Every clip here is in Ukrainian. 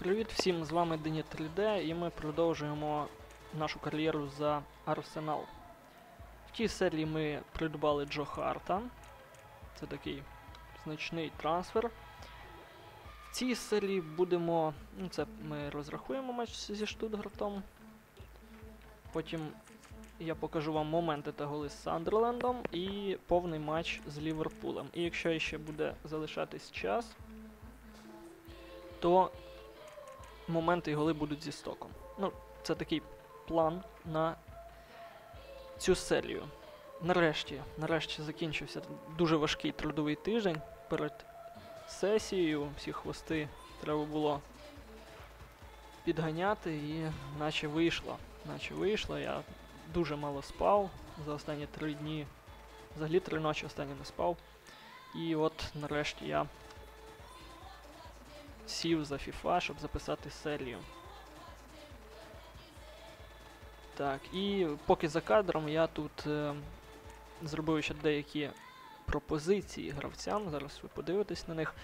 Привіт всім, з вами Дені 3D і ми продовжуємо нашу кар'єру за Арсенал. В тій серії ми придбали Джо Харта. Це такий значний трансфер. В цій серії будемо. Ну, це ми розрахуємо матч зі Штутгартом. Потім я покажу вам моменти та голи з Сандерлендом і повний матч з Ліверпулем. І якщо ще буде залишатись час, то моменти і голи будуть зі стоком. Ну, це такий план на цю серію. Нарешті, нарешті закінчився дуже важкий трудовий тиждень перед сесією. Всі хвости треба було підганяти і наче вийшло. Наче вийшло. Я дуже мало спав за останні три дні. Взагалі три ночі останні не спав. І от нарешті я сів за FIFA, щоб записати серію. Так, і поки за кадром я тут е, зробив ще деякі пропозиції гравцям. Зараз ви подивитесь на них.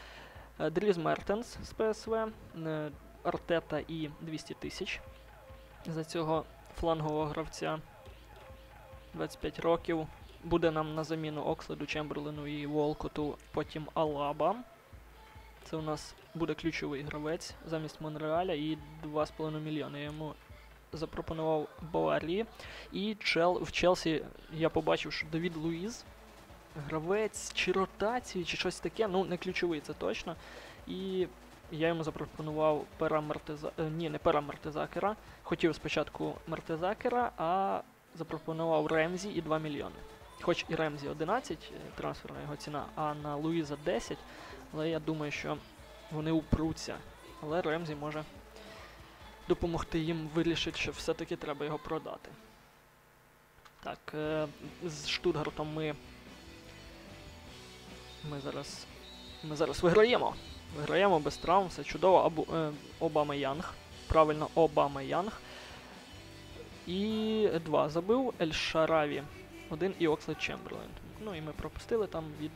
Е, Дріз Мертенс з ПСВ, е, Артета і 200 тисяч за цього флангового гравця. 25 років. Буде нам на заміну Окследу, Чемберлену і Волкоту, потім Алаба. Це у нас буде ключовий гравець замість Монреаля і 2,5 мільйони. Я йому запропонував Баварії. І Чел... в Челсі я побачив, що Давід Луїз, гравець чи ротації, чи щось таке, ну не ключовий, це точно. І я йому запропонував пера Мартеза... е, Ні, не пера Мартезакера. Хотів спочатку Мартезакера, а запропонував Ремзі і 2 мільйони. Хоч і Ремзі 11 е, трансферна його ціна, а на Луїза 10. Але я думаю, що вони упруться. Але Ремзі може допомогти їм вирішити, що все-таки треба його продати. Так, е, з Штутгартом ми. Ми зараз. Ми зараз виграємо. Виграємо без травм, все чудово. Абу, е, Обама Янг. Правильно, Обама Янг. І два забив Ель Шараві. Один і Окслед Чемберлен. Ну і ми пропустили там від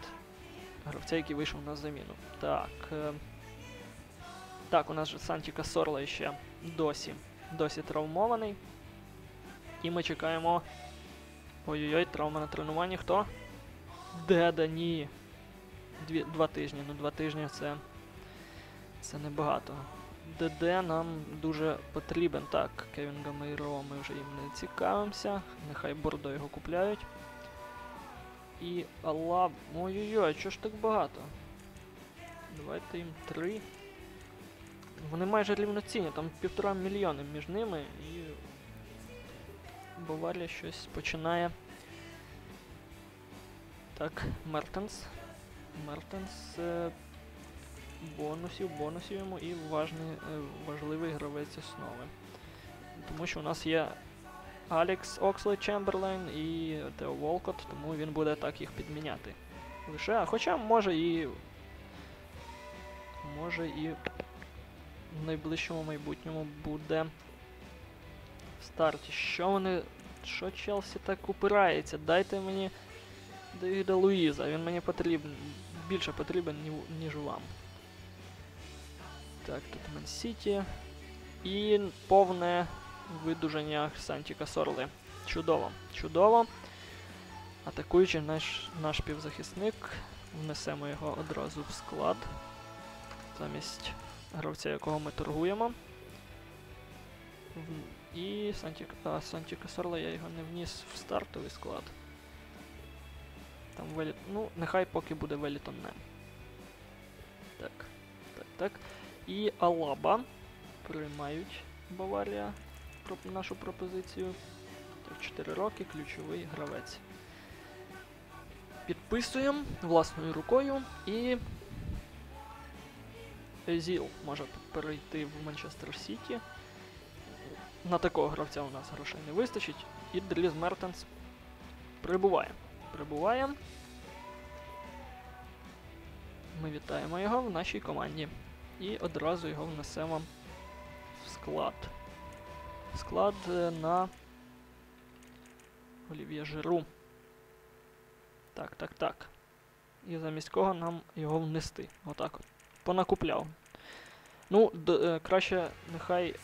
гравця, який вийшов на заміну. Так. Е, так, у нас же Санті Касорла ще досі, досі травмований. І ми чекаємо. Ой-ой-ой, травма на тренуванні. Хто? Деда, ні. Дві, два тижні. Ну, два тижні це. Це небагато. ДД нам дуже потрібен. Так, Кевін Гамейро ми вже їм не цікавимося. Нехай Бордо його купляють. І Алаб. Ой-ой-ой, чого ж так багато? Давайте їм три. Вони майже рівноцінні, там півтора мільйони між ними і. Баварія щось починає. Так, Мертенс. Мертенс. Е бонусів, бонусів йому і важний, е важливий гравець основи. Тому що у нас є Алекс Окслей Чемберлейн і Тео Волкот, тому він буде так їх підміняти. Лише, а хоча може і. Може і в найближчому майбутньому буде в старті. Що вони. Що Челсі так упирається? Дайте мені Девіда Луїза, він мені потрібен. Більше потрібен, ніж вам. Так, тут Мен Сіті. І повне видуження Санті Касорли. Чудово, чудово. Атакуючи наш наш півзахисник, внесемо його одразу в склад. Замість гравця, якого ми торгуємо. І Санті, а, Санті Касорла я його не вніс в стартовий склад. Там Веліт... Ну, нехай поки буде Велітон Нем. Так, так, так. І Алаба приймають Баварія нашу пропозицію. 4 роки, ключовий гравець. Підписуємо власною рукою і Езіл може перейти в Манчестер Сіті. На такого гравця у нас грошей не вистачить. І Дріз Мертенс прибуває. Прибуває. Ми вітаємо його в нашій команді. І одразу його внесемо в склад. Склад на Олів'є Жиру. Так, так, так. І замість кого нам його внести. Отак от. Понакупляв. Ну, е, краще нехай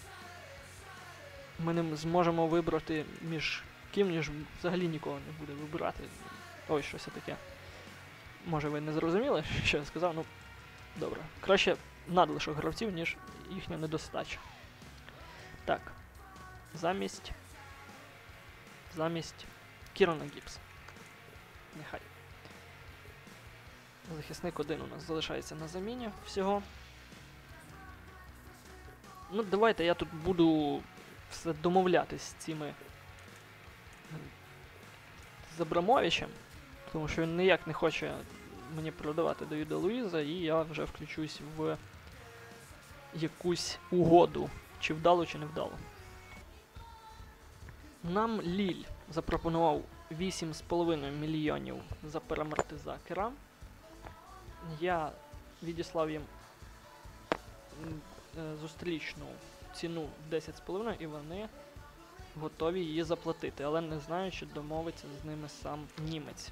ми не зможемо вибрати між ким, ніж взагалі нікого не буде вибирати. Ой, щось таке. Може ви не зрозуміли, що я сказав, ну добре. Краще надлишок гравців, ніж їхня недостача. Так. Замість. Замість Кірона Гіпса. Нехай. Захисник один у нас залишається на заміні всього. Ну, давайте я тут буду все домовлятись з цими. з Абрамовичем, тому що він ніяк не хоче мені продавати Давіда Луїза, і я вже включусь в якусь угоду, чи вдало, чи не вдало. Нам Ліль запропонував 8,5 мільйонів за перамортизакера. Я відіслав їм е, зустрічну ціну 10,5 і вони готові її заплатити, але не знаю, чи домовиться з ними сам німець.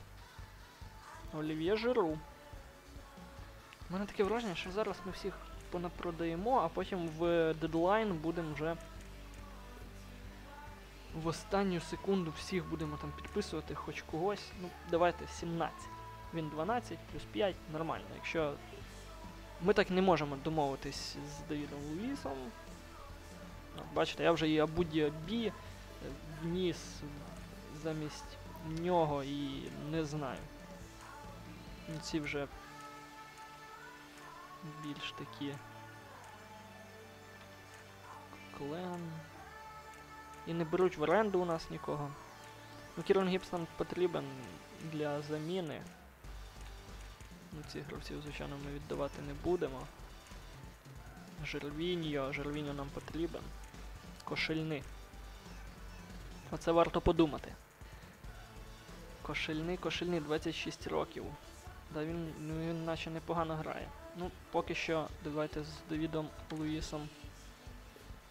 Олів'є Жиру. У мене таке враження, що зараз ми всіх понапродаємо, а потім в дедлайн будемо вже в останню секунду всіх будемо там підписувати хоч когось. Ну, давайте 17. Він 12 плюс 5 нормально. Якщо ми так не можемо домовитись з Давідом Луїсом. Бачите, я вже і Абуді Бі вніс замість нього і не знаю. Ну, Ці вже більш такі. Клен. І не беруть в оренду у нас нікого. Ну, Кірон Гіпс нам потрібен для заміни. Ну, цих гравців, звичайно, ми віддавати не будемо. Жервіньо, Жервіньо нам потрібен. Кошельни. Оце варто подумати. Кошельни, кошельни, 26 років. Да він, ну, він наче непогано грає. Ну, поки що давайте з Давідом Луїсом.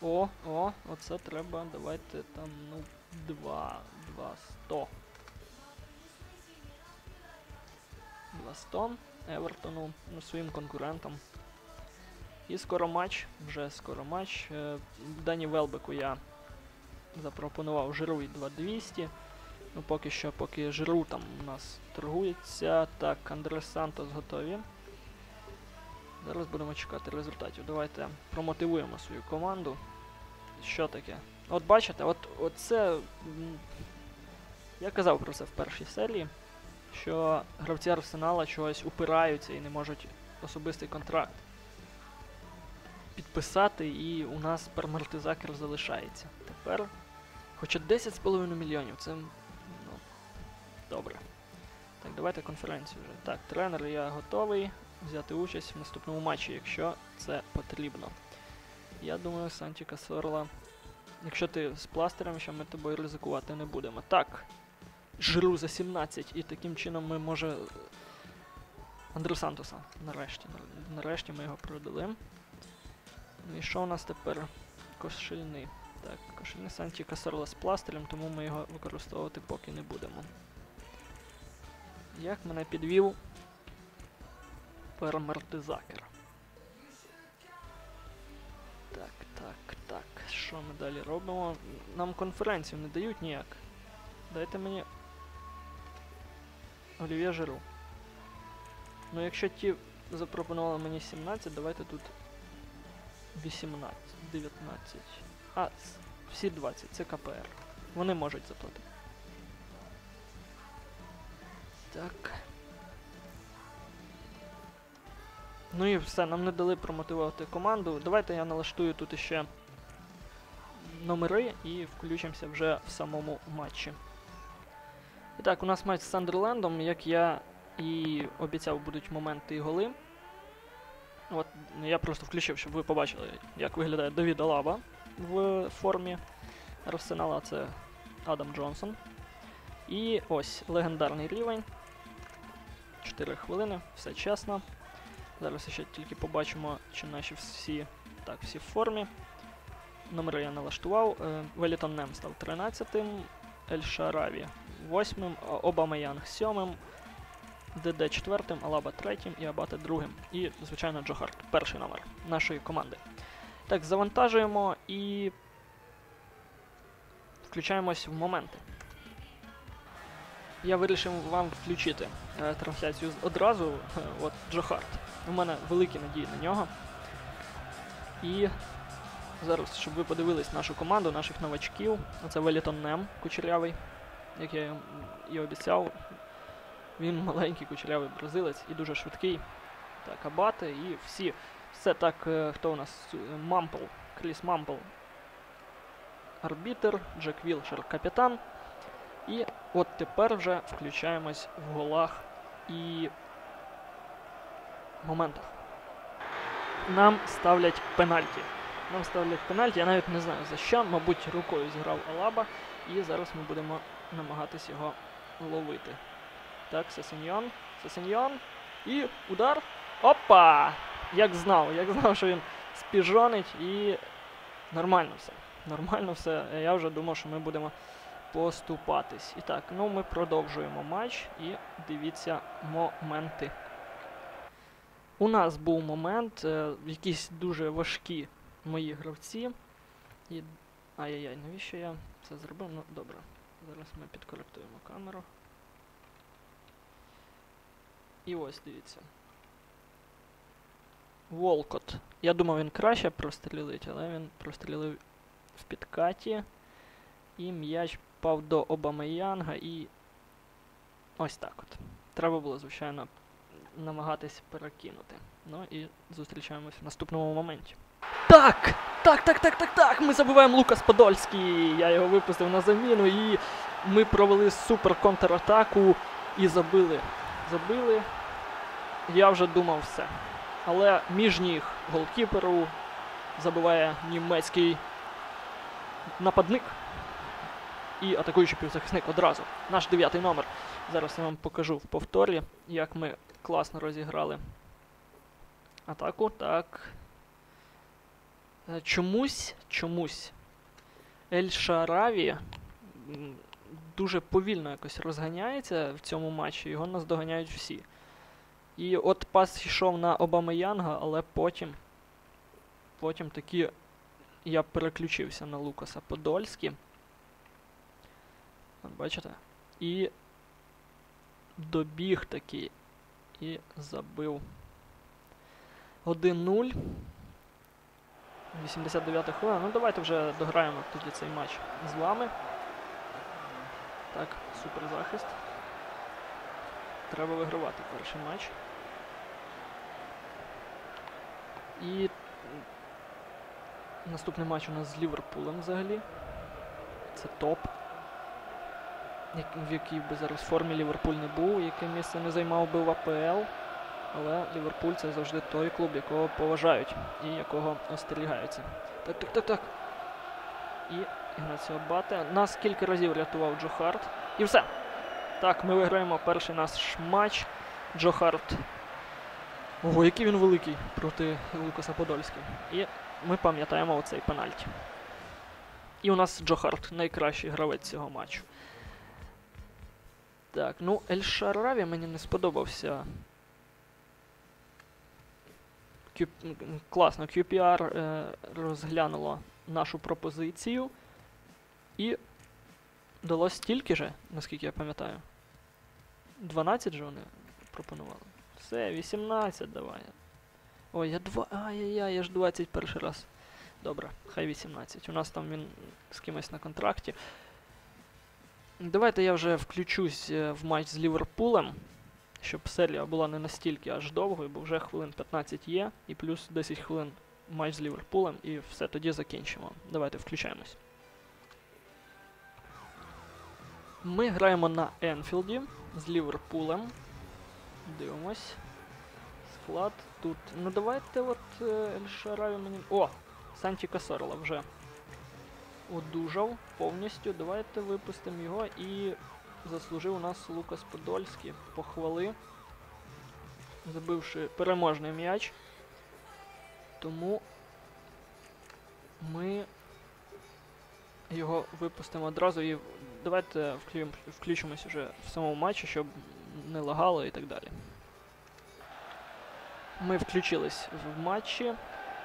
О, о, оце треба. Давайте там, ну, 2, 2, 100. 2 100 Евертону, ну, своїм конкурентам. І скоро матч, вже скоро матч. Е, Дані Велбеку я запропонував Жиру і 2200. Ну, поки що, поки Жиру там у нас торгується. Так, Андре Сантос готові. Зараз будемо чекати результатів. Давайте промотивуємо свою команду. Що таке? От бачите, от оце. м, Я казав про це в першій серії, що гравці Арсенала чогось упираються і не можуть особистий контракт підписати, і у нас пермартизакер залишається. Тепер. Хоча 10,5 мільйонів, це. Ну, добре. Так, давайте конференцію вже. Так, тренер, я готовий взяти участь в наступному матчі, якщо це потрібно. Я думаю, Санті Касорла. Якщо ти з пластирем, що ми тобою ризикувати не будемо. Так. Жиру за 17, і таким чином ми може. Андре Сантоса. Нарешті. Нарешті ми його продали. Ну і що у нас тепер? Кошельний. Так, кошельний Санті Касорла з пластирем, тому ми його використовувати поки не будемо. Як мене підвів пермартизакер. Так, так, так. Що ми далі робимо? Нам конференцію не дають ніяк. Дайте мені. Олів'є Жиру. Ну якщо ті запропонували мені 17, давайте тут 18, 19. А, всі 20, це КПР. Вони можуть заплатити. Так. Ну і все, нам не дали промотивувати команду. Давайте я налаштую тут іще номери і включимося вже в самому матчі. І так, у нас матч з Сандерлендом, як я і обіцяв, будуть моменти і голи. От ну, я просто включив, щоб ви побачили, як виглядає Давід Алаба в формі Арсенала. Це Адам Джонсон. І ось легендарний рівень. 4 хвилини, все чесно. Зараз ще тільки побачимо, чи наші всі так, всі в формі. Номери я налаштував. Е, Велітон Нем став 13-м, Ель Шараві 8-м, Обама Янг 7-м, ДД четвертим, Алаба третім і Абате другим. І, звичайно, Джохарт, перший номер нашої команди. Так, завантажуємо і включаємось в моменти. Я вирішив вам включити е, трансляцію одразу. Е, от Джохарт. У мене великі надії на нього. І зараз, щоб ви подивились нашу команду, наших новачків. Оце Велітон Нем кучерявий, як я і обіцяв. Він маленький кучерявий бразилець і дуже швидкий. Так, Абати і всі. Все так, е, хто у нас? Е, Мампл, Кріс Мампл. Арбітер, Джек Вілшер, капітан. І от тепер вже включаємось в голах і моментах. Нам ставлять пенальті. Нам ставлять пенальті, я навіть не знаю за що. Мабуть, рукою зіграв Алаба, і зараз ми будемо намагатись його ловити. Так, Сесеньйон. Сесеньйон. І удар. Опа! Як знав, як знав, що він спіжонить і нормально все. Нормально все. Я вже думав, що ми будемо поступатись. І так, ну ми продовжуємо матч і дивіться моменти. У нас був момент, е, якісь дуже важкі мої гравці. І... Ай-яй-яй, навіщо я це зробив? Ну, добре. Зараз ми підкоректуємо камеру. І ось дивіться. Волкот. Я думав, він краще прострілить, але він прострілив в підкаті. І м'яч впав до Обамеянга і. Ось так от. Треба було, звичайно, намагатись перекинути. Ну і зустрічаємось в наступному моменті. Так! Так, так, так, так, так! Ми забуваємо Лукас Подольський. Я його випустив на заміну і ми провели супер контратаку і забили. Забили. Я вже думав все. Але між ніг голкіперу забиває німецький нападник і атакуючий півзахисник одразу. Наш дев'ятий номер. Зараз я вам покажу в повторі, як ми класно розіграли атаку. Так. Е, Чомусь, чомусь Ель Шараві дуже повільно якось розганяється в цьому матчі, його наздоганяють всі. І от пас йшов на Обамеянга, але потім. Потім таки я переключився на Лукаса Подольський. Бачите? І добіг таки і забив 1-0. 89 хвилина. Ну давайте вже дограємо тоді цей матч з вами. Так, супер захист. Треба вигравати перший матч. І наступний матч у нас з Ліверпулем взагалі. Це топ. В якій би зараз формі Ліверпуль не був, яке місце не займав би в АПЛ. Але Ліверпуль це завжди той клуб, якого поважають і якого остерігаються. Так, так, так, так. І Ігнаціо Бате. Нас кілька разів рятував Джо Харт. І все. Так, ми виграємо перший наш матч. Джо Харт. Ого, який він великий проти Лукаса Подольського. І ми пам'ятаємо оцей пенальті. І у нас Джо Харт, найкращий гравець цього матчу. Так, ну Ель Шараві мені не сподобався. Q... Класно, QPR е, розглянуло нашу пропозицію і дало стільки же, наскільки я пам'ятаю. 12 же вони пропонували. Все, 18 давай. Ой, я два. Ай-яй-яй, я ж 21 раз. Добре, хай 18. У нас там він з кимось на контракті. Давайте я вже включусь е, в матч з Ліверпулем, щоб серія була не настільки аж довгою, бо вже хвилин 15 є, і плюс 10 хвилин матч з Ліверпулем, і все, тоді закінчимо. Давайте включаємось. Ми граємо на Енфілді з Ліверпулем. Дивимось. Склад тут. Ну давайте от е, Ель Шараві мені. О! Санті Касорла вже одужав повністю. Давайте випустимо його і заслужив у нас Лукас Подольський похвали, забивши переможний м'яч. Тому ми його випустимо одразу і давайте вклю- включимось вже в самому матчі, щоб не лагало і так далі. Ми включились в матчі.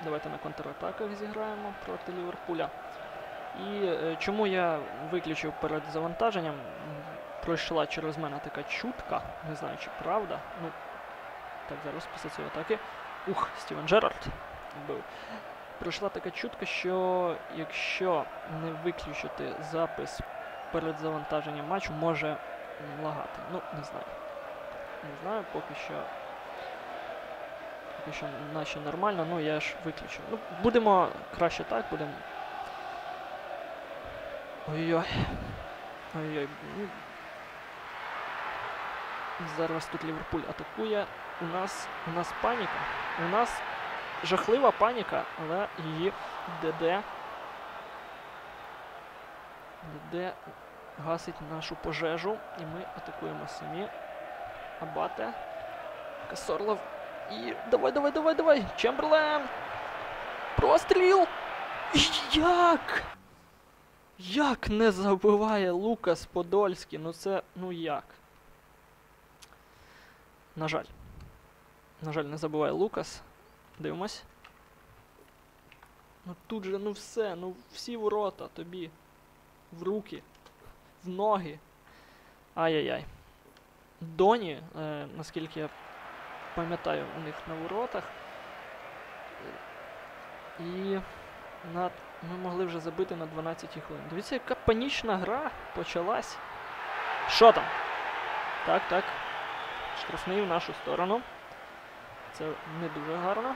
Давайте на контратаках зіграємо проти Ліверпуля. І е, чому я виключив перед завантаженням? Пройшла через мене така чутка, не знаю, чи правда. Ну, так, зараз після цієї атаки. Ух, Стівен Джерард вбив. Пройшла така чутка, що якщо не виключити запис перед завантаженням матчу, може лагати. Ну, не знаю. Не знаю, поки що. Поки що наче нормально, ну я ж виключив. Ну, будемо краще так, будемо. Ой-ой. Ой-ой. Зараз тут Ліверпуль атакує. У нас у нас паніка. У нас жахлива паніка, але її ДД. ДД гасить нашу пожежу, і ми атакуємо самі. Абате. Касорлов. І. Давай, давай, давай, давай! Чемберлен! Простріл! Як? Як не забиває Лукас Подольський? Ну це. Ну як? На жаль. На жаль, не забуває Лукас. Дивимось. Ну тут же, ну все, ну всі ворота тобі. В руки, в ноги. Ай-яй-яй. Доні, е, наскільки я пам'ятаю, у них на воротах. І на, ми могли вже забити на 12 хвилин. Дивіться, яка панічна гра почалась. Що там? Так, так. Штрафний в нашу сторону. Це не дуже гарно.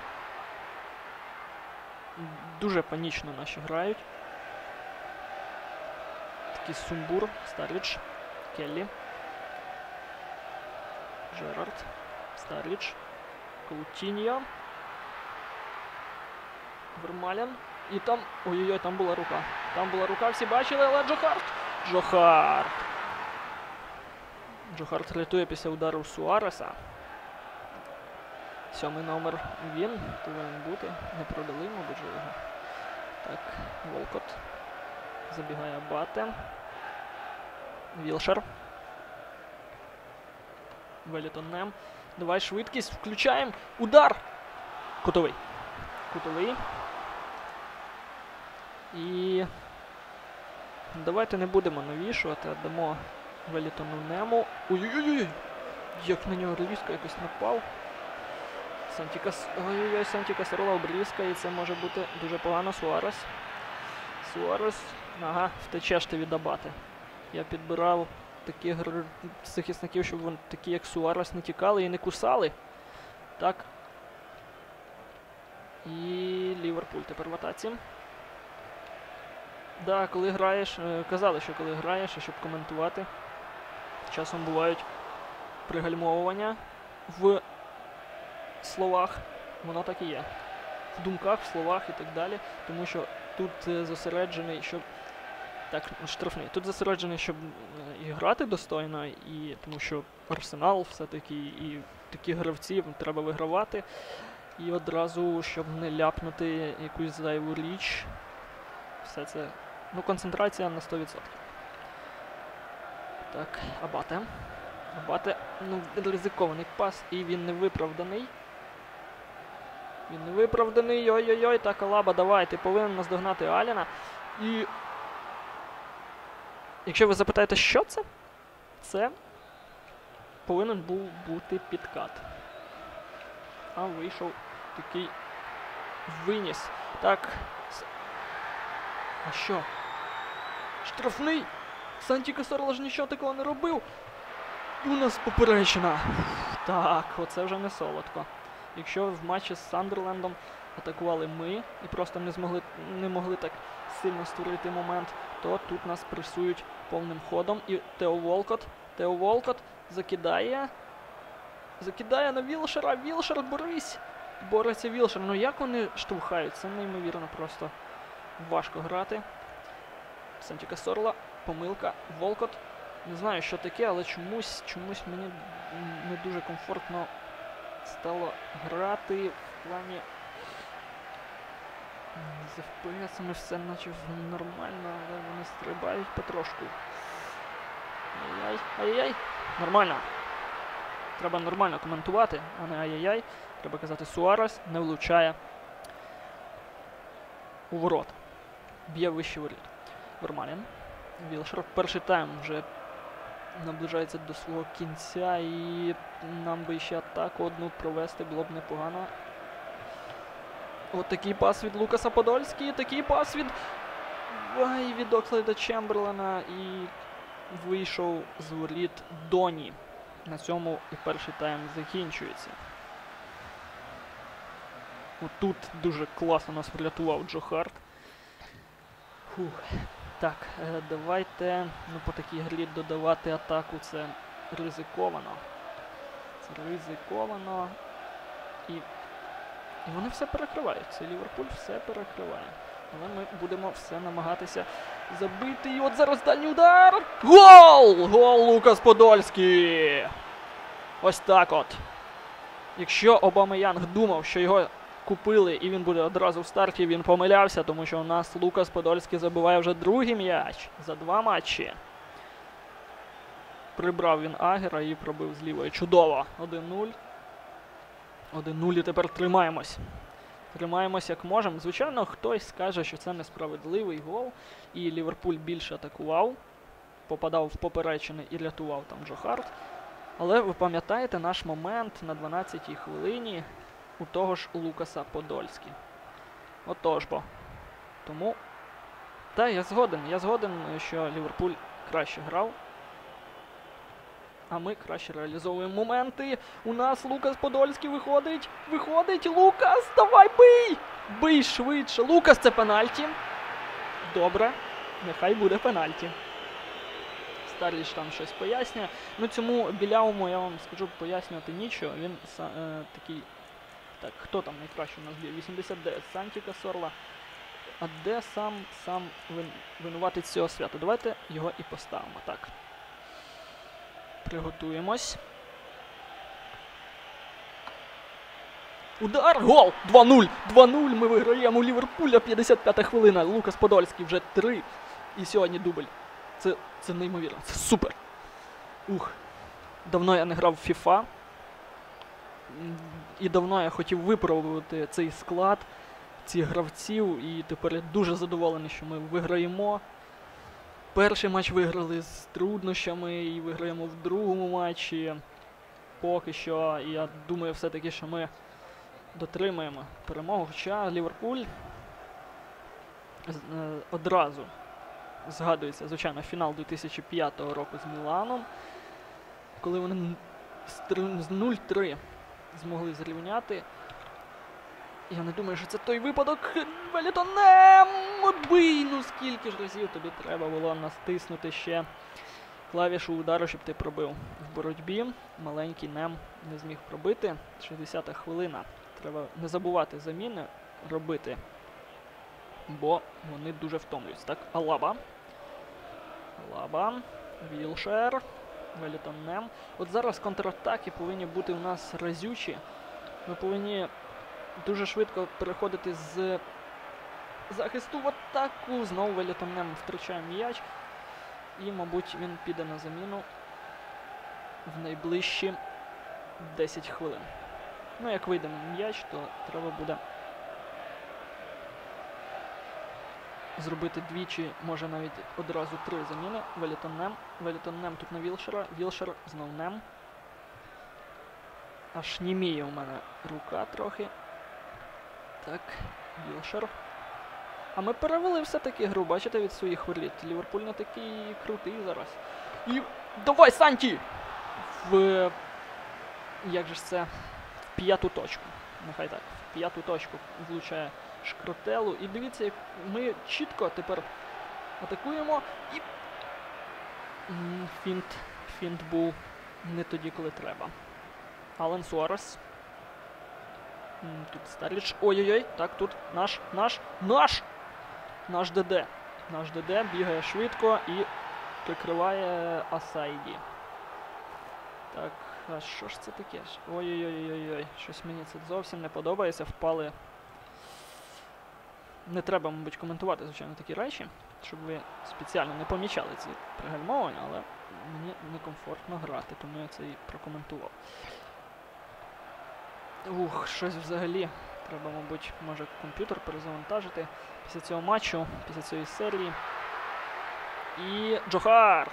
Дуже панічно наші грають. Такий сумбур, Старліч, Келлі. Жерард, Старліч, Каутіньо. Вермалян. І там. Ой-ой-ой, там була рука. Там була рука, всі бачили, але Джохарт! Джохарт! Джохарт рятує після удару Суареса. Сьомий номер він повинен бути. Не продали, мабуть, же його. Так, Волкот. Забігає Бате. Вілшер. Велітон Нем. Давай швидкість. Включаємо. Удар! Кутовий. Кутовий. І. Давайте не будемо навішувати, а дамо Велітону Нему. Ой-ой-ой! Як на нього релізка якось напав. Сантікас. Ой-ой-ой, Сантікас Рола обрізка, і це може бути дуже погано. Суарес. Суарес. Ага, втечеш ти від Абати. Я підбирав таких захисників, щоб вони такі, як Суарес, не тікали і не кусали. Так. І Ліверпуль тепер в атаці. Да, коли граєш, е, казали, що коли граєш, щоб коментувати, часом бувають пригальмовування в словах. Воно так і є. В думках, в словах і так далі. Тому що тут е, зосереджений, щоб. Так, штрафний. Тут зосереджений, щоб і грати достойно, і тому що арсенал все-таки, і такі гравці треба вигравати. І одразу, щоб не ляпнути якусь зайву річ. Все це. Ну, концентрація на 100%. Так, Абате. Абате, ну, ризикований пас, і він не виправданий. Він не виправданий. Ой-ой-ой, так, Алаба, давай, ти повинен наздогнати Аліна. І. Якщо ви запитаєте, що це? Це повинен був бути підкат. А вийшов такий виніс. Так. А що? Штрафний! Санті Касорла ж нічого такого не робив. І у нас поперечина. Так, оце вже не солодко. Якщо в матчі з Сандерлендом атакували ми і просто не змогли не могли так сильно створити момент, то тут нас пресують повним ходом. І Тео Волкот. Тео Волкот закидає. Закидає на Вілшера. Вілшер, борись! Бореться Вілшер. Ну як вони штовхають? Це неймовірно просто важко грати. Сантіка Сорла, помилка, Волкот. Не знаю, що таке, але чомусь, чомусь мені не дуже комфортно стало грати в плані. З FPS все наче нормально, але вони стрибають потрошку. Ай-яй, ай-яй, нормально. Треба нормально коментувати, а не ай-яй-яй. Треба казати, Суарес не влучає у ворот. Б'є вище воріт. Вермалін. Вілшер. Перший тайм вже наближається до свого кінця і нам би ще атаку одну провести було б непогано. От такий пас від Лукаса Подольський, такий пас від. Ай, від Окслейда Чемберлена і вийшов з воріт Доні. На цьому і перший тайм закінчується. Отут дуже класно нас врятував Джо Харт. Фух. Так, е, давайте ну, по такій грі додавати атаку це ризиковано. Це ризиковано. І, і вони все перекривають. Це Ліверпуль все перекриває. Але ми будемо все намагатися забити. І от зараз дальній удар. Гол! Гол Лукас Подольський! Ось так от. Якщо Обамеянг думав, що його купили і він буде одразу в старті, він помилявся, тому що у нас Лукас Подольський забиває вже другий м'яч за два матчі. Прибрав він Агера і пробив з лівої. Чудово! 1-0. 1-0 і тепер тримаємось. Тримаємось як можемо. Звичайно, хтось скаже, що це несправедливий гол, і Ліверпуль більше атакував, попадав в поперечини і рятував там Джо Харт. Але ви пам'ятаєте наш момент на 12-й хвилині у того ж Лукаса Подольські. Отож бо. Тому. Та, я згоден. Я згоден, що Ліверпуль краще грав. А ми краще реалізовуємо моменти. У нас Лукас Подольський виходить. Виходить Лукас! Давай бий! Бий швидше. Лукас це пенальті. Добре. Нехай буде пенальті. Старліч там щось пояснює. Ну цьому білявому я вам скажу пояснювати нічого. Він е, такий. Так, хто там найкраще у нас б'є? 89 Санті Касорла. А де сам сам вин, винуватець цього свята? Давайте його і поставимо. Так. Приготуємось. Удар! Гол! 2-0! 2-0! Ми виграємо у Ліверпуля. 55-та хвилина. Лукас Подольський вже 3. І сьогодні дубль. Це, це неймовірно. Це супер. Ух. Давно я не грав в FIFA. І давно я хотів випробувати цей склад, цих гравців. І тепер я дуже задоволений, що ми виграємо. Перший матч виграли з труднощами і виграємо в другому матчі. Поки що, я думаю, все-таки, що ми дотримаємо перемогу. Хоча Ліверпуль е, одразу згадується, звичайно, фінал 2005 року з Міланом, коли вони з 0-3 змогли зрівняти. Я не думаю, що це той випадок. Велітонем! Бий! Ну скільки ж разів тобі треба було настиснути ще клавішу удару, щоб ти пробив в боротьбі. Маленький нем не зміг пробити. 60-та хвилина. Треба не забувати заміни робити, бо вони дуже втомлюються. Так, Алаба. Алаба. Вілшер. Велітонем. От зараз контратаки повинні бути у нас разючі. Ми повинні дуже швидко переходити з захисту в атаку. Знову Велітонем втрачає м'яч. І, мабуть, він піде на заміну в найближчі 10 хвилин. Ну, як вийде м'яч, то треба буде зробити двічі, може навіть одразу три заміни. Велітонем. Велітонем тут на Вілшера. Вілшер знов нем. Аж німіє у мене рука трохи. Так, Вілшер. А ми перевели все-таки гру, бачите, від своїх воріт. Ліверпуль не такий крутий зараз. І. Давай, Санті! В. Як же ж це? В п'яту точку. Нехай так. В п'яту точку влучає шкротелу. І дивіться, як ми чітко тепер атакуємо і. Фінт. Фінт був не тоді, коли треба. Ален Суарес. Тут Старліч. Ой-ой-ой. Так, тут наш, наш, наш! Наш ДД. Наш ДД бігає швидко і прикриває Асайді. Так, а що ж це таке? Ой-ой-ой-ой-ой. Щось мені це зовсім не подобається. Впали. Не треба, мабуть, коментувати, звичайно, такі речі, щоб ви спеціально не помічали ці пригальмовування, але мені некомфортно грати, тому я це і прокоментував. Ух, щось взагалі. Треба, мабуть, може комп'ютер перезавантажити після цього матчу, після цієї серії. І Джохард!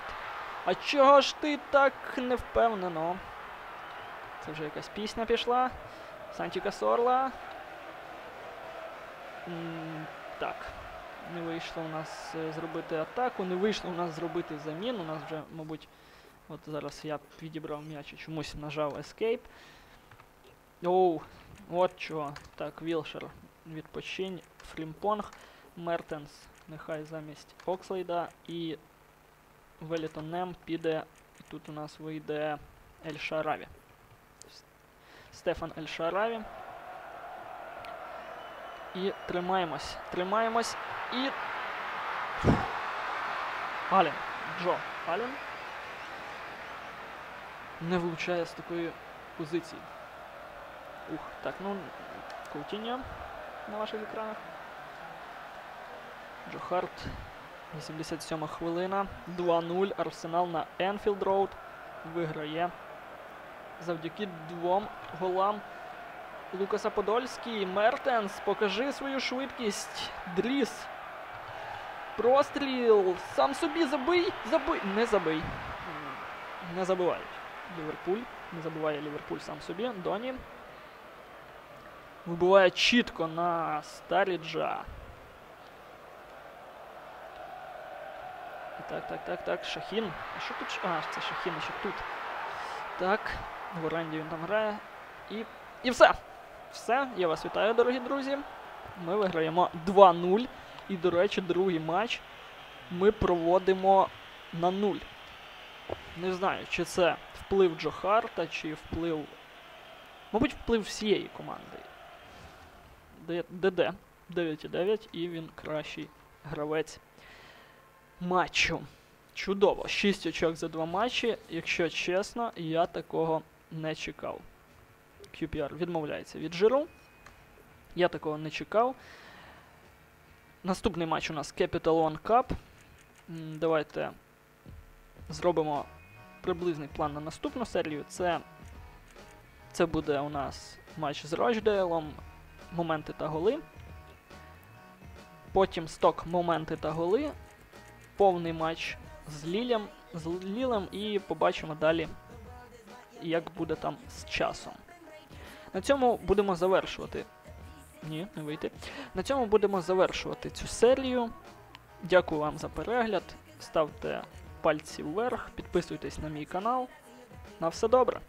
А чого ж ти так не впевнено? Це вже якась пісня пішла. Санчіка Сорла. Так. Не вийшло у нас е, зробити атаку, не вийшло у нас зробити замін. У нас вже, мабуть, от зараз я відібрав м'яч і чомусь нажав Escape. Оу, от чого. Так, Вілшер відпочинь. Фрімпонг. Мертенс нехай замість Окслейда. І Велітон Нем піде. І тут у нас вийде Ель Шараві. Стефан Ель. І тримаємось. Тримаємось. І. Ален. Джо. Ален. Не влучає з такої позиції. Ух, так, ну. Коутіньо на ваших екранах. Джо Харт. 87 хвилина. 2-0. Арсенал на Енфілд Роуд виграє. Завдяки двом голам Лукаса Подольський. Мертенс, покажи свою швидкість. Дріс. Простріл. Сам собі забий. Забий. Не забий. Не забивають. Ліверпуль. Не забиває Ліверпуль сам собі. Доні. Вибиває чітко на Старіджа. Так, так, так, так. Шахін. А що тут? А, це Шахін ще тут. Так. В оренді він там грає. І. І все. Все. Я вас вітаю, дорогі друзі. Ми виграємо 2-0. І, до речі, другий матч ми проводимо на 0. Не знаю, чи це вплив Джо Харта, чи вплив. Мабуть, вплив всієї команди. ДД 9,9 і він кращий гравець матчу. Чудово. 6 очок за два матчі. Якщо чесно, я такого не чекав. QPR відмовляється від жиру. Я такого не чекав. Наступний матч у нас Capital One Cup. Давайте зробимо приблизний план на наступну серію. Це, це буде у нас матч з Рочдейлом, моменти та голи. Потім сток моменти та голи. Повний матч з Лілем, з Лілем і побачимо далі, як буде там з часом. На цьому будемо завершувати. Ні, не вийти. На цьому будемо завершувати цю серію. Дякую вам за перегляд. Ставте пальці вверх, підписуйтесь на мій канал. На все добре!